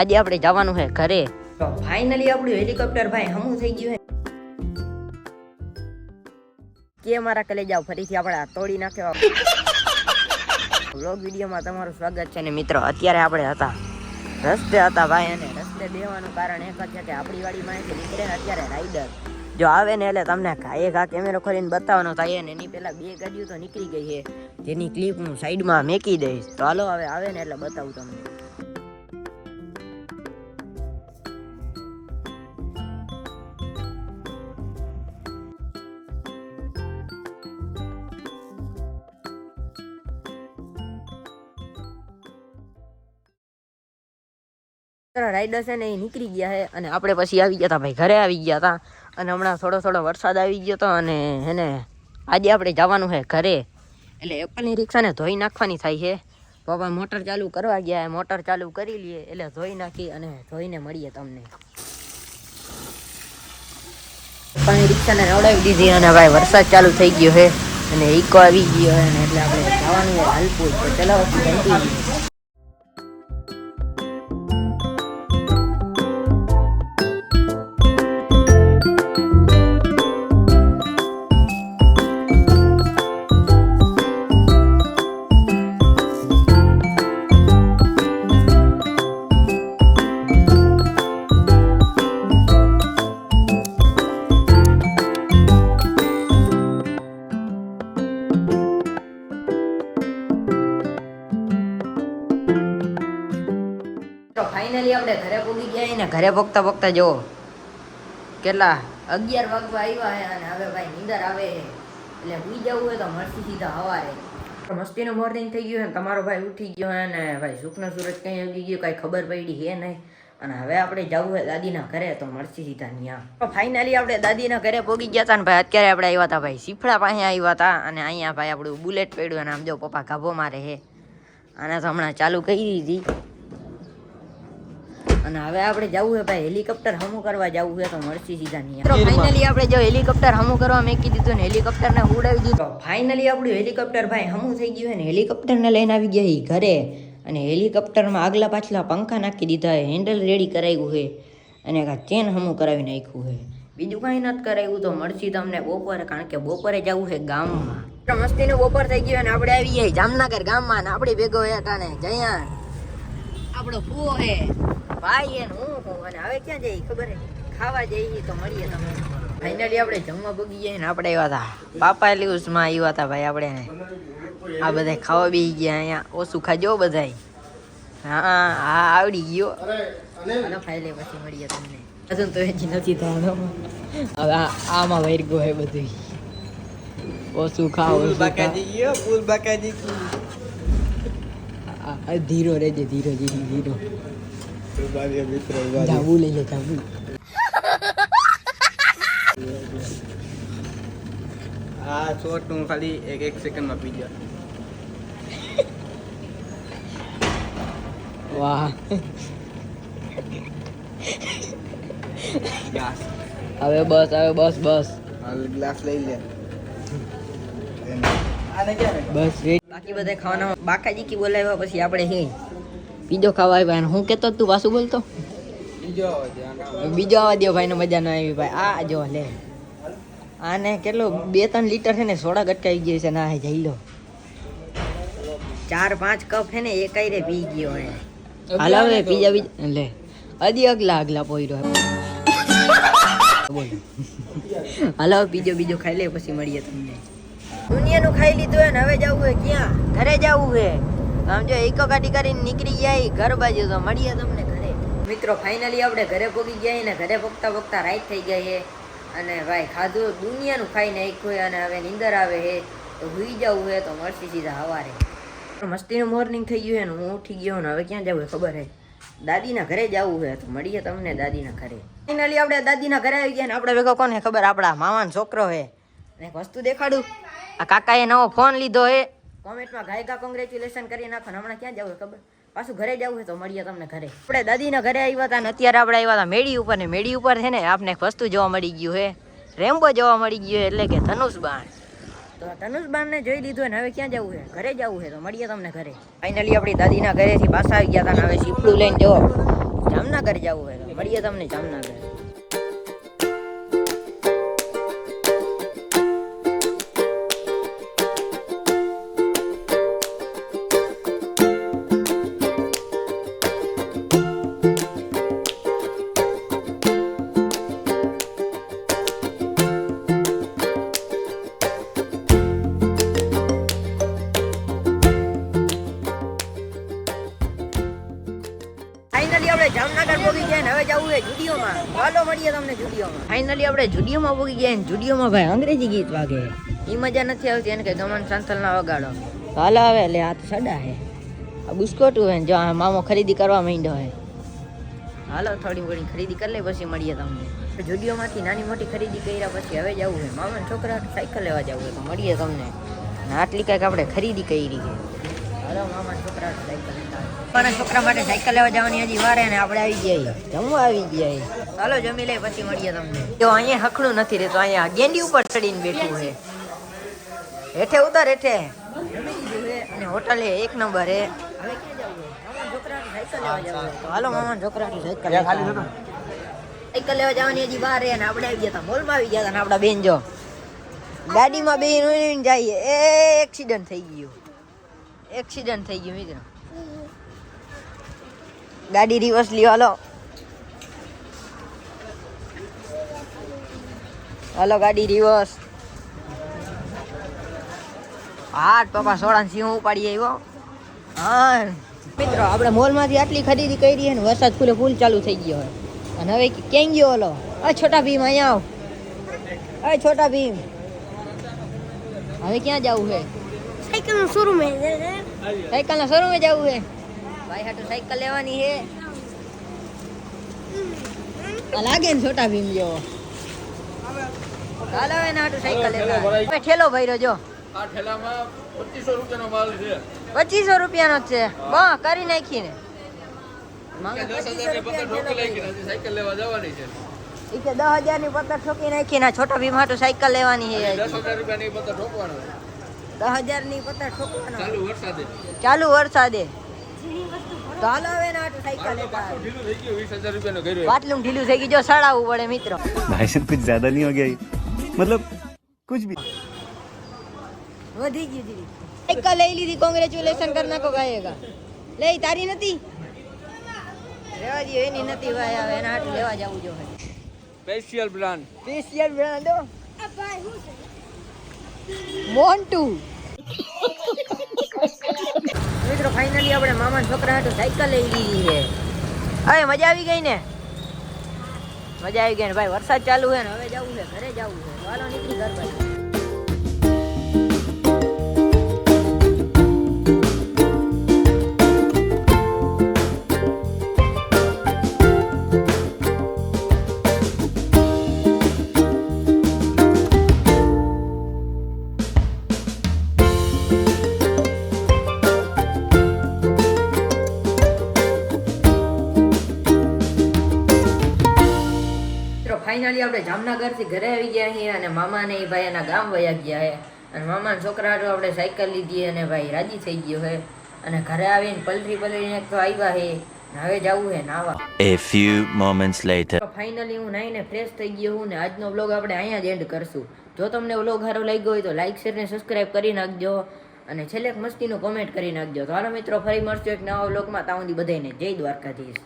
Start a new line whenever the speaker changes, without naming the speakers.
આજે આપણે જવાનું છે ઘરે. ફાઇનલી આપણું હેલિકોપ્ટર ભાઈ હમું થઈ ગયું કે મારા કલેજા ફરીથી આપણે તોડી નાખ્યો વ્લોગ વિડીયોમાં તમારું સ્વાગત છે ને મિત્રો, અત્યારે આપણે હતા. રસ્તે હતા ભાઈ અને રસ્તે બેવાનું કારણ એક જ છે કે આપણી વાડીમાંથી નીકળે ને અત્યારે રાઈડર જો આવે ને એટલે તમને એક આ કેમેરો ખોલીને બતાવવાનો થાય ને એની પહેલાં બે ગાડીઓ તો નીકળી ગઈ છે. જેની ક્લિપ હું સાઈડમાં મેકી દઈશ. તો હાલો, હવે આવે ને એટલે બતાવું તમને. રાઈડર છે ને એ નીકળી ગયા છે. અને આપણે પછી આવી ગયા હતા ભાઈ, ઘરે આવી ગયા હતા અને હમણાં થોડો થોડો વરસાદ આવી ગયો હતો અને એને આજે આપણે જવાનું છે ઘરે. એટલે એપલની રિક્ષાને ધોઈ નાખવાની થાય છે. પપ્પા મોટર ચાલુ કરવા ગયા મોટર ચાલુ કરી લઈએ એટલે ધોઈ નાખી અને ધોઈને મળીએ તમને. એપલની રિક્ષાને નવડાવી દીધી અને ભાઈ વરસાદ ચાલુ થઈ ગયો છે. અને ઈકો આવી ગયો અને એટલે આપણે જવાનું હાલપુર. તો ચલાવો ઘરે પોગતા પોગતા જો. કેટલા? અગિયાર વાગવા આવ્યા છે અને હવે ભાઈ નીંદર આવે છે એટલે સુઈ જવું હોય તો મળશે સીધા હવારે. મસ્તીનું મોર્નિંગ થઈ ગયું તમારો ભાઈ ઉઠી ગયો અને ભાઈ સુખનો સુરજ કઈ ઉગી ગયો કઈ ખબર પડી હે નહીં. અને હવે આપણે જવું હોય દાદીના ઘરે તો મળશે સીધા ત્યાં ફાઇનલી આપણે દાદીના ઘરે પોગી ગયા હતા ને ભાઈ અત્યારે આપણે આવ્યા હતા ભાઈ સીફળા પાસે આવ્યા હતા અને અહીંયા ભાઈ આપણું બુલેટ પડ્યું અને આમ જો પપ્પા ગાભો મારે હે. આને તો હમણાં ચાલુ કરી દીધી. અને હવે આપણે જવું છે ભાઈ હેલિકોપ્ટર હમું કરવા જવું છે તો મળશે સીધા નહીં ફાઇનલી આપણે જો હેલિકોપ્ટર હમું કરવા દીધું ને હેલિકોપ્ટર ને ઉડાવી દીધું. ફાઇનલી આપણું હેલિકોપ્ટર ભાઈ હમું થઈ ગયું છે ને હેલિકોપ્ટર ને લઈને આવી ગયા છે ઘરે. અને હેલિકોપ્ટરમાં આગલા પાછલા પંખા નાખી દીધા છે હેન્ડલ રેડી કરાવ્યું છે. અને ચેન હમું કરાવી નાખ્યું છે. બીજું કાંઈ નથી કરાવ્યું તો મળશે તમને બપોરે કારણ કે બપોરે જવું છે ગામમાં. મસ્તીનું બપોર થઈ ગયું અને આપણે આવી ગયા જામનગર ગામમાં ને આપણે ભેગો હતા ને જયા. આપણો ફૂવો હે ભાઈ એને હું હું અને હવે ક્યાં જઈ ખબર ખાવા જઈએ તો મળીએ તમે. ફાઇનલી આપણે જમવા બગી ગયા ને આપણે આવ્યા હતા બાપા લીવસમાં આવ્યા હતા ભાઈ આપણે આ બધા ખાવા બી ગયા અહીંયા. ઓછું ખાજો બધાય. હા હા આવડી ગયો. અને ફાઇલે પછી મળીએ તમને. હજુ તો હજી નથી થવાનું. હવે આમાં વૈરગો હે બધું ઓછું ખાવ બાકાજી ગયો ફૂલ બાકાજી ધીરો રહેજે ધીરો ધીરો ધીરો. જાબુ લઈ લે
આ શોર્ટ હું ખાલી એક એક સેકન્ડમાં પી ગયો
વાહ હવે બસ હવે બસ બસ
ગ્લાસ લઈ લે
બસ બાકી બધા ખાવાના બાકાજી કી બોલાવ્યા પછી આપણે હે બીજો ખાવા આવ્યા અને હું કેતો તું પાછું બોલતો?
બીજો ધ્યાન
દો ભાઈ મજા ના આવી ભાઈ. આ જો લે. આને કેટલો બે ત્રણ લીટર છે ને સોડા ગટકાઈ ગયો છે ના જઈ લો. ચાર પાંચ કપ છે ને એકાઈ રે પી ગયો હે. હાલો હવે બીજા બીજા લે. અધી અગલા અગલા પોઈરો બોલ. હાલો બીજો બીજો ખાઈ લે પછી મળીએ તમને. દુનિયાનું ખાઈ લીધું હે ને હવે જવું હે ક્યાં? ઘરે જવું હે. આમ જો એકો ગાડી કરીને નીકળી જાય ઘર બાજુ તો મળીએ તમને ઘરે. મિત્રો ફાઇનલી આપણે ઘરે પોગી ગયા ને ઘરે પોગતા પગતા રાઈટ થઈ ગઈ છે અને ભાઈ, ખાધું દુનિયાનું ખાઈને હોય અને હવે નીંદર આવે છે તો હુઈ જવું હે, તો મળશે સીધા સવારે મસ્તીનું મોર્નિંગ થઈ ગયું ને હું ઉઠી ગયો ને હવે ક્યાં જવું ખબર છે દાદીના ઘરે જવું હે, તો મળીએ તમને દાદીના ઘરે. ફાઇનલી આપણે દાદીના ઘરે આવી ગયા ને આપણે ભેગો કોને ખબર? આપણા મામાનો છોકરો હે. એક વસ્તુ દેખાડું. આ કાકાએ નવો ફોન લીધો હે. કોમેન્ટમાં ગાયકા કોંગ્રેચ્યુલેશન કરી નાખો હમણાં ક્યાં જવું ખબર? પાછું ઘરે જવું હોય તો મળીએ તમને ઘરે. આપણે દાદીના ઘરે આવ્યા હતા ને અત્યારે આપણે આવ્યા હતા મેડી ઉપર ને મેડી ઉપર છે ને આપને એક વસ્તુ જોવા મળી ગયું છે. રેમ્બો જોવા મળી ગયું છે એટલે કે ધનુષ બાણ તો ધનુષ બાણને જોઈ લીધું ને હવે ક્યાં જવું છે? ઘરે જવું છે તો મળીએ તમને ઘરે. ફાઇનલી આપણી દાદીના ઘરેથી પાછા આવી ગયા હતા ને હવે સીપડું લઈને જો જામનગર જવું તો મળીએ તમને જામનગર. મળીએ તમને જુડિયોમાં ફાઇનલી આપણે જુડિયોમાં પોગી ગયા જુડિયોમાં ભાઈ અંગ્રેજી ગીત વાગે. એ મજા નથી આવતી, એને કે ગમન સંથલ ના વગાડો. હાલો હવે એટલે આ તો સડા હે. આ બુસ્કોટું હે જો આ મામો ખરીદી કરવા માંડ્યો હે. હાલો, થોડી ઘણી ખરીદી કરી લે, પછી મળીએ તમને. જુડિયોમાંથી નાની મોટી ખરીદી કર્યા પછી હવે જવું છે મામા છોકરા સાયકલ લેવા જવું છે તો મળીએ તમને. આટલી કાંઈક આપણે ખરીદી કરી છે. મારા છોકરા માટે સાયકલ લેવા જવાની હજી વારે ને આપણે આવી ગયા જમવા આવી ગયા ચાલો જમી લે પછી મળીએ તમને. જો અહીંયા હખણું નથી રહેતું, અહીંયા ગેંડી ઉપર ચડીને બેઠું છે. હેઠે ઉતર, હેઠે. અને હોટલ એક નંબર હે હાલો, મામા છોકરા સાયકલ સાયકલ લેવા જવાની હજી હે ને આપણે આવી ગયા હતા. મોલમાં આવી ગયા હતા ને આપણા બેન જો. ગાડીમાં બેન જઈએ એ એક્સિડન્ટ થઈ ગયું. એક્સિડન્ટ થઈ ગયું મિત્રો. ગાડી રિવર્સ લ્યો, હાલો. હાલો, ગાડી રિવર્સ. હા પપ્પા સોળા સિંહ ઉપાડી આવ્યો હા મિત્રો, આપણે મોલમાંથી આટલી ખરીદી કરી અને વરસાદ ફૂલે ફૂલ ચાલુ થઈ ગયો હોય. અને હવે ક્યાં ગયો ઓલો અ છોટા ભીમ, અહીંયા આવ. અ છોટા ભીમ. હવે ક્યાં જવું છે?
સાયકલ નો શોરૂમ હે
સાયકલ ના શોરૂમે જવું છે. ભાઈ હાટુ સાયકલ લેવાની છે. આ લાગે ને છોટા ભીમ જેવો. ચાલો હવે ને હાટુ સાયકલ લેતા ઠેલો ભર્યો. જો.
આ ઠેલામાં પચીસો રૂપિયાનો માલ છે.
પચીસો રૂપિયાનો જ છે. બા કરી નાખીને.
નાખી ને સાયકલ લેવા જવાની છે.
ઈ કે દસ હજારની પતંગ ઠોકી નાખી ના છોટા ભીમ હાટુ સાયકલ લેવાની છે.
દસ હજાર રૂપિયાની પતંગ ઠોકવાનો
દસ હજારની
ચાલુ વરસાદે. બાટલું ઢીલું થઈ ગયું
જો સડાવવું પડે મિત્રો.
ભાઈ સાહેબ જ્યાદા નહીં હો મતલબ કુછ ભી
વધી ગયું દીદી સાયકલ લઈ લીધી કોંગ્રેચ્યુલેશન કર નાખો ગાયેગા લઈ તારી નથી? રેવા દે એની નથી ભાઈ હવે એના હાટું લેવા જવું જોઈએ
સ્પેશિયલ બ્રાન્ડ
સ્પેશિયલ બ્રાન્ડ હો. આ ભાઈ હું મોન્ટુ મિત્રો ફાઇનલી આપણે મામા છોકરા હાટુ સાયકલ લઈ લીધી છે. હવે મજા આવી ગઈ ને? મજા આવી ગઈ ને ભાઈ વરસાદ ચાલુ છે ને હવે જવું છે ઘરે જવું છે. ચાલો નીકળી ઘર બાજુ ફાઇનલી આપણે જામનગરથી ઘરે આવી ગયા છીએ અને મામાને ઈ ભાઈ એના ગામ વયા ગયા છે. અને મામાના છોકરા જો આપણે સાયકલ લીધી અને ભાઈ રાજી થઈ ગયો છે. અને ઘરે આવીને પલટી પલટીને તો આવ્યા છે. હવે જવું છે નાવા.
A few moments later.
Finally હું નાઈને ફ્રેશ થઈ ગયો હું ને આજનો વ્લોગ આપણે અહીંયા જ એન્ડ કરશું. જો તમને વ્લોગ સારો લાગ્યો હોય તો લાઈક શેર ને સબસ્ક્રાઇબ કરી નાખજો. અને છેલ્લે મસ્તીનું કોમેન્ટ કરી નાખજો. તો હાલો મિત્રો ફરી મળશું એક નવા વ્લોગમાં ત્યાં સુધી બધાને જય દ્વારકાધીશ.